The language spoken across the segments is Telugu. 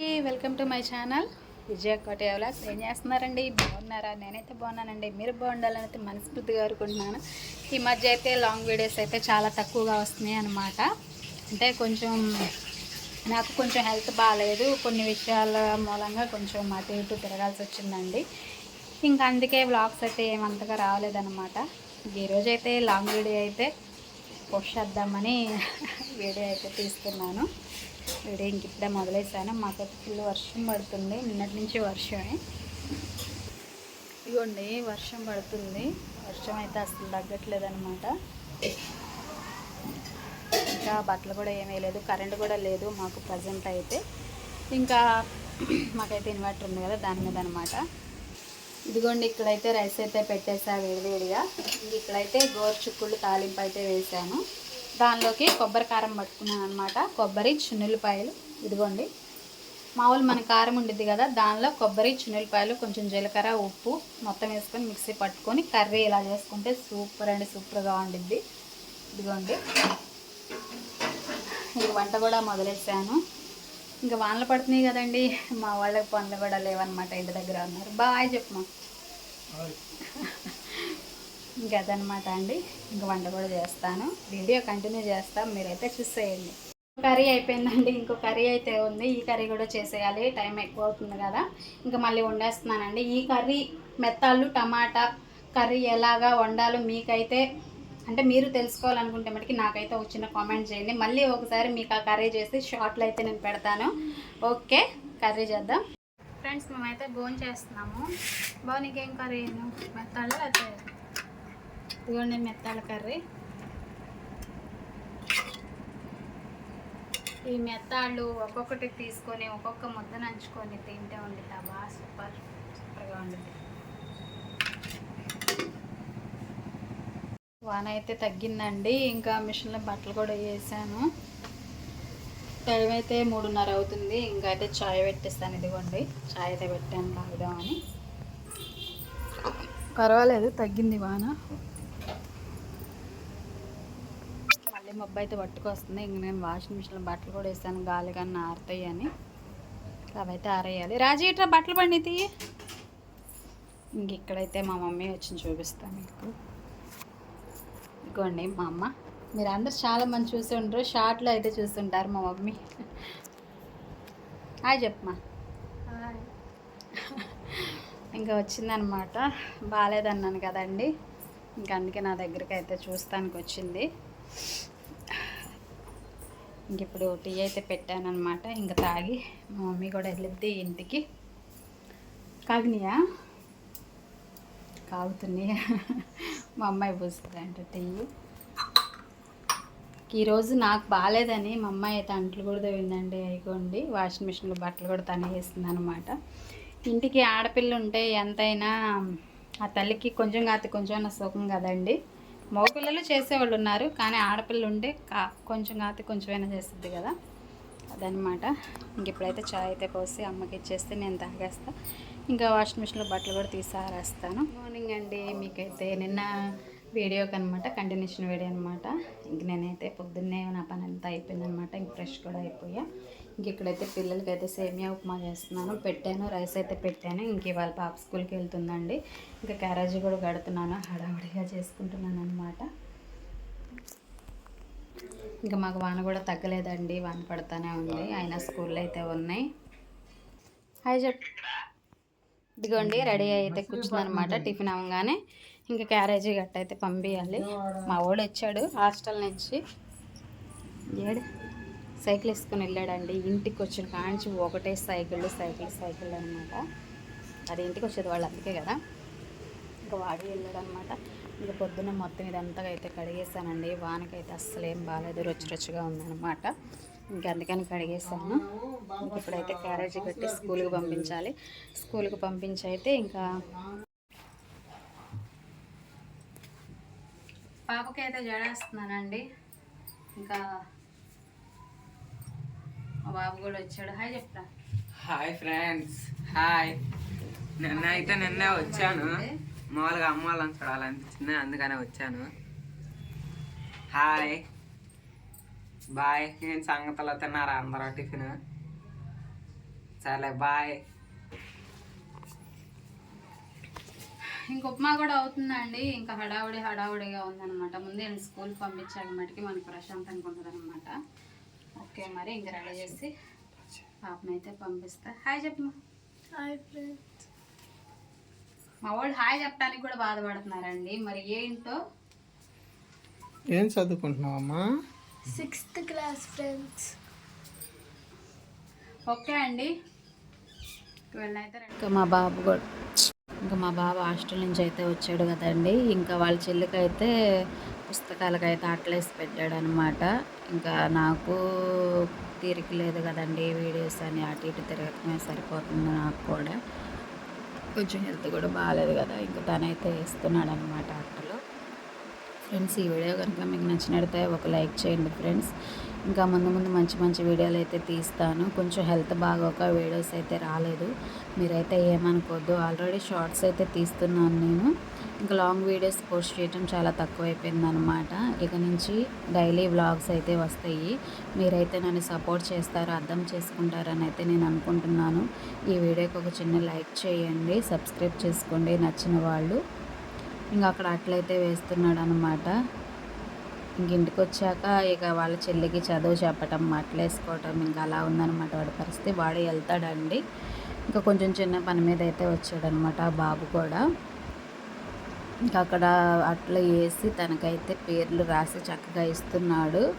Welcome to my channel. Vijaya Kotevalas ఏం చేస్తున్నారండి? బాగున్నారా? నేనైతే బాగున్నానండి. మీరు బాగుండాలని అయితే మనస్ఫూర్తిగా కోరుకుంటున్నాను. ఈ మధ్య అయితే లాంగ్ వీడియోస్ అయితే చాలా తక్కువగా వస్తున్నాయి అనమాట అంటే కొంచెం నాకు కొంచెం హెల్త్ బాగాలేదు కొన్ని విషయాల మూలంగా కొంచెం అటు ఇటు తిరగాల్సి వచ్చిందండి. ఇంకా అందుకే వ్లాగ్స్ అయితే ఏమంతగా రాలేదనమాట ఈరోజైతే లాంగ్ వీడియో అయితే పొషేద్దామని వీడియో అయితే తీస్తున్నాను. వీడియో ఇంక ఇప్పుడే మొదలేసాను. మాకైతే ఫుల్ వర్షం పడుతుంది. నిన్నటి నుంచి వర్షమే. ఇదిగోండి వర్షం పడుతుంది. వర్షం అయితే అసలు తగ్గట్లేదు అనమాట ఇంకా బట్టలు కూడా ఏమీ లేదు కరెంట్ కూడా లేదు మాకు ప్రజెంట్ అయితే. ఇంకా మాకైతే ఇన్వర్టర్ ఉంది కదా దాని మీద అనమాట ఇదిగోండి ఇక్కడైతే రైస్ అయితే పెట్టేసాను వేడివేడిగా ఇక్కడైతే గోరుచుక్కుళ్ళు తాలింపు అయితే వేసాను. దానిలోకి కొబ్బరి కారం పట్టుకున్నాను అనమాట కొబ్బరి చున్నులపాయలు ఇదిగోండి. మామూలు మన కారం ఉండిద్ది కదా దానిలో కొబ్బరి చున్నులపాయలు కొంచెం జీలకర్ర ఉప్పు మొత్తం వేసుకొని మిక్సీ పట్టుకొని కర్రీ ఇలా చేసుకుంటే సూపర్ అండి సూపర్గా ఉండిద్ది. ఇదిగోండి. ఇంక వంట కూడా మొదలెట్టాను. ఇంకా వానలు పడుతున్నాయి కదండి మా వాళ్ళకి పనులు కూడా లేవన్నమాట ఇంటి దగ్గర ఉన్నారు బాయ్ చెప్పమా ఇంకదనమాట అండి. ఇంక వంట కూడా చేస్తాను. వీడియో కంటిన్యూ చేస్తాం. మీరైతే చూసేయండి కర్రీ అయిపోయిందండి. ఇంకో కర్రీ అయితే ఉంది. ఈ కర్రీ కూడా చేసేయాలి. టైం ఎక్కువ అవుతుంది కదా. ఇంకా మళ్ళీ వండేస్తున్నానండి. ఈ కర్రీ మెత్తాలు టమాటా కర్రీ ఎలాగా వండాలో మీకైతే అంటే మీరు తెలుసుకోవాలనుకుంటే మటుకి నాకైతే వచ్చిన కామెంట్ చేయండి. మళ్ళీ ఒకసారి మీకు ఆ కర్రీ చేసి షార్ట్లో అయితే నేను పెడతాను. ఓకే. కర్రీ చేద్దాం. ఫ్రెండ్స్ మేమైతే బోన్ చేస్తున్నాము. బోనికి ఏం కర్రీ మెత్తాళ్ళు అయితే ఇదిగోండి మెత్తాల కర్రీ. ఈ మెత్తాళ్ళు ఒక్కొక్కటి తీసుకొని ఒక్కొక్క ముద్ద నంచుకొని తింటే ఉండిద్ది. బాగా సూపర్ సూపర్గా ఉండిద్ది. వాన అయితే తగ్గిందండి. ఇంకా మిషన్లో బట్టలు కూడా వేసాను. టైం అయితే మూడున్నర అవుతుంది. ఇంకా అయితే చాయ్ పెట్టేస్తాను. ఇదిగోండి. చాయ్ అయితే పెట్టాను. తాగుదామని. పర్వాలేదు. తగ్గింది వాన. మళ్ళీ మబ్బు అయితే పట్టుకొస్తుంది. ఇంక నేను వాషింగ్ మిషన్లో బట్టలు కూడా వేస్తాను గాలి కానీ ఆరుతాయి అని. అవైతే ఆరేయాలి. రాజీ ఇట్లా బట్టలు పండితి ఇంక ఇక్కడైతే మా మమ్మీ వచ్చి చూపిస్తాను మీకు. ఇదిగోండి మా అమ్మ. మీరు అందరు చాలా మంది చూసి ఉంటారు షార్ట్లో అయితే చూస్తుంటారు మా మమ్మీ. హాయ్ చెప్పమా ఇంకా వచ్చిందనమాట. బాగాలేదన్నాను కదండి. ఇంకా అందుకే నా దగ్గరికి అయితే చూస్తానికి వచ్చింది. ఇంక ఇప్పుడు టీ అయితే పెట్టానమాట ఇంకా తాగి మా మమ్మీ కూడా వెళ్ళిద్ది ఇంటికి. కాగినాయా? కాగుతున్నాయి? మా అమ్మాయి పోస్తుంది అంటే టీ. ఈరోజు నాకు బాగాలేదని మా అమ్మాయి అయితే అంట్లు కూడా తవ్విందండి అయిపోండి వాషింగ్ మిషన్లో బట్టలు కూడా తనే వేస్తుంది అనమాట ఇంటికి ఆడపిల్ల ఉంటే ఎంతైనా ఆ తల్లికి కొంచెం కాదు కొంచెం అన్న సుఖం కదండి. మగపిల్లలు చేసేవాళ్ళు ఉన్నారు కానీ ఆడపిల్ల ఉంటే కా కొంచెం కాదు కొంచెమైనా చేస్తుంది కదా. అదనమాట. ఇంక ఇప్పుడైతే చాయ్ అయితే పోసి అమ్మకి ఇచ్చేస్తే నేను తాగేస్తా. ఇంకా వాషింగ్ మిషన్లో బట్టలు కూడా తీసారేస్తాను మార్నింగ్ అండి. మీకైతే నిన్న వీడియోకి అనమాట కంటిన్యూషన్ వీడియో అనమాట ఇంక నేనైతే పొద్దున్నే నా పని అంతా అయిపోయిందనమాట ఇంక ఫ్రెష్ కూడా అయిపోయా. ఇంక ఇక్కడైతే పిల్లలకి అయితే సేమియా ఉప్మా చేస్తున్నాను. పెట్టాను రైస్ అయితే పెట్టాను. ఇంక ఇవాళ పాప స్కూల్కి వెళ్తుందండి. ఇంకా క్యారేజీ కూడా కడుతున్నాను హడావుడిగా చేసుకుంటున్నాను అనమాట ఇంకా మాకు వాన కూడా తగ్గలేదండి వాన పడుతూనే ఉంది. అయినా స్కూల్లో అయితే ఉన్నాయి. హాయ్ చెప్ ఇదిగోండి రెడీ అయితే కూర్చుంది అనమాట టిఫిన్ అవ్వగానే ఇంకా క్యారేజీ గట్ట అయితే పంపించాలి మా వాడు వచ్చాడు హాస్టల్ నుంచి. ఏడు? సైకిల్ వేసుకొని వెళ్ళాడండి. ఇంటికి వచ్చిన కాంచి ఒకటే సైకిల్ సైకిల్ సైకిల్ అనమాట అది ఇంటికి వచ్చేది వాళ్ళు అందుకే కదా. ఇంకా వాడి వెళ్ళాడు అనమాట ఇంకా పొద్దున్న మొత్తం ఇదంతా అయితే కడిగేసానండి వానకైతే అస్సలు ఏం బాగాలేదు రుచి రుచిగా ఉందన్నమాట. ఇంకా అందుకని కడిగేసాను ఇప్పుడైతే క్యారేజీ కట్టి స్కూల్కి పంపించాలి. స్కూల్కి పంపించి అయితే ఇంకా పాపకి అయితే జడేస్తున్నానండి. ఇంకా మా బాబు కూడా వచ్చాడు. హాయ్ చెప్తా హాయ్ ఫ్రెండ్స్. హాయ్. నిన్న అయితే నిన్నే వచ్చాను. మామూలుగా అమ్మ వాళ్ళని చూడాలనిపించింది అందుకనే వచ్చాను. హాయ్. బాయ్. నేను సంగతిలో తిన్నారా అందరూ? టిఫిన్? సరే బాయ్. ఇంక ఉప్మా కూడా అవుతుందండి. ఇంకా హడావుడి హడావుడిగా ఉందన్నమాట. ముందే నేను స్కూల్ పంపించాక మటుకి మనకు ప్రశాంతంగా ఉంటుంది అనమాట ఓకే మరి ఇంకా రెడీ చేసి పాపనైతే పంపిస్తా. హాయ్ చెప్పు హాయ్ ఫ్రెండ్స్ మా వాళ్ళు హాయ్ చెప్పడానికి కూడా బాధపడుతున్నారండి. మరి ఏంటో? ఏం చదువుకుంటున్నావమ్మా? సిక్స్త్ క్లాస్ ఫ్రెండ్స్ ఓకే అండి. వెళ్ళైతే ఇంకా మా బాబు కూడా. ఇంకా మా బాబు హాస్టల్ నుంచి అయితే వచ్చాడు కదండి. ఇంకా వాళ్ళ చెల్లికైతే పుస్తకాలకైతే అట్లేసి పెట్టాడు అనమాట ఇంకా నాకు తీరిక లేదు కదండి వీడియోస్ అని అటు ఇటు తిరగటమే సరిపోతుంది నాకు కూడా. కొంచెం హెల్త్ కూడా బాగాలేదు కదా ఇంకా తనైతే వేస్తున్నాడు అనమాట అట్టలో ఫ్రెండ్స్ ఈ వీడియో కనుక మీకు నచ్చినట్లయితే ఒక లైక్ చేయండి ఫ్రెండ్స్. ఇంకా ముందు ముందు మంచి మంచి వీడియోలు అయితే తీస్తాను. కొంచెం హెల్త్ బాగోక వీడియోస్ అయితే రాలేదు. మీరైతే ఏమనుకోవద్దు. ఆల్రెడీ షార్ట్స్ అయితే తీస్తున్నాను నేను. ఇంకా లాంగ్ వీడియోస్ పోస్ట్ చేయడం చాలా తక్కువైపోయింది అనమాట ఇక నుంచి డైలీ వ్లాగ్స్ అయితే వస్తాయి. మీరైతే నన్ను సపోర్ట్ చేస్తారో అర్థం చేసుకుంటారని అయితే నేను అనుకుంటున్నాను. ఈ వీడియోకి ఒక చిన్న లైక్ చేయండి. సబ్స్క్రైబ్ చేసుకోండి నచ్చిన వాళ్ళు. ఇంకా అక్కడ అట్లయితే వేస్తున్నాడు అనమాట ఇంటికి వచ్చాక ఇక వాళ్ళ చెల్లికి చదువు చెప్పటం అట్లేసుకోవటం ఇంకా అలా ఉందన్నమాట వాడి పరిస్థితి. వాడు వెళ్తాడండి ఇంకా కొంచెం చిన్న పని మీద అయితే వచ్చాడనమాట ఆ బాబు కూడా. ఇంకా అక్కడ అట్లా వేసి తనకైతే పేర్లు రాసి చక్కగా ఇస్తున్నాడు.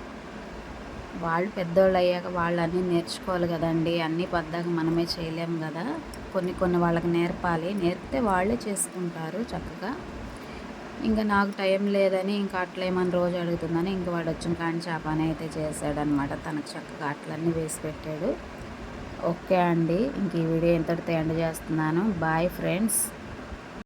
వాళ్ళు పెద్దోళ్ళు అయ్యాక వాళ్ళు అన్నీ నేర్చుకోవాలి కదండి. అన్నీ పద్దాక మనమే చేయలేము కదా. కొన్ని కొన్ని వాళ్ళకి నేర్పాలి. నేర్పితే వాళ్ళే చేసుకుంటారు చక్కగా. ఇంకా నాకు టైం లేదని ఇంకా అట్లా ఏమని రోజు అడుగుతుందని ఇంకా వాడు వచ్చిన కానీ చేపని అయితే చేశాడనమాట తనకు చక్కగా అట్లన్నీ వేసి పెట్టాడు. ఓకే అండి ఇంక ఈ వీడియో ఎంతటితో ఎండ్ చేస్తున్నాను. Bye friends.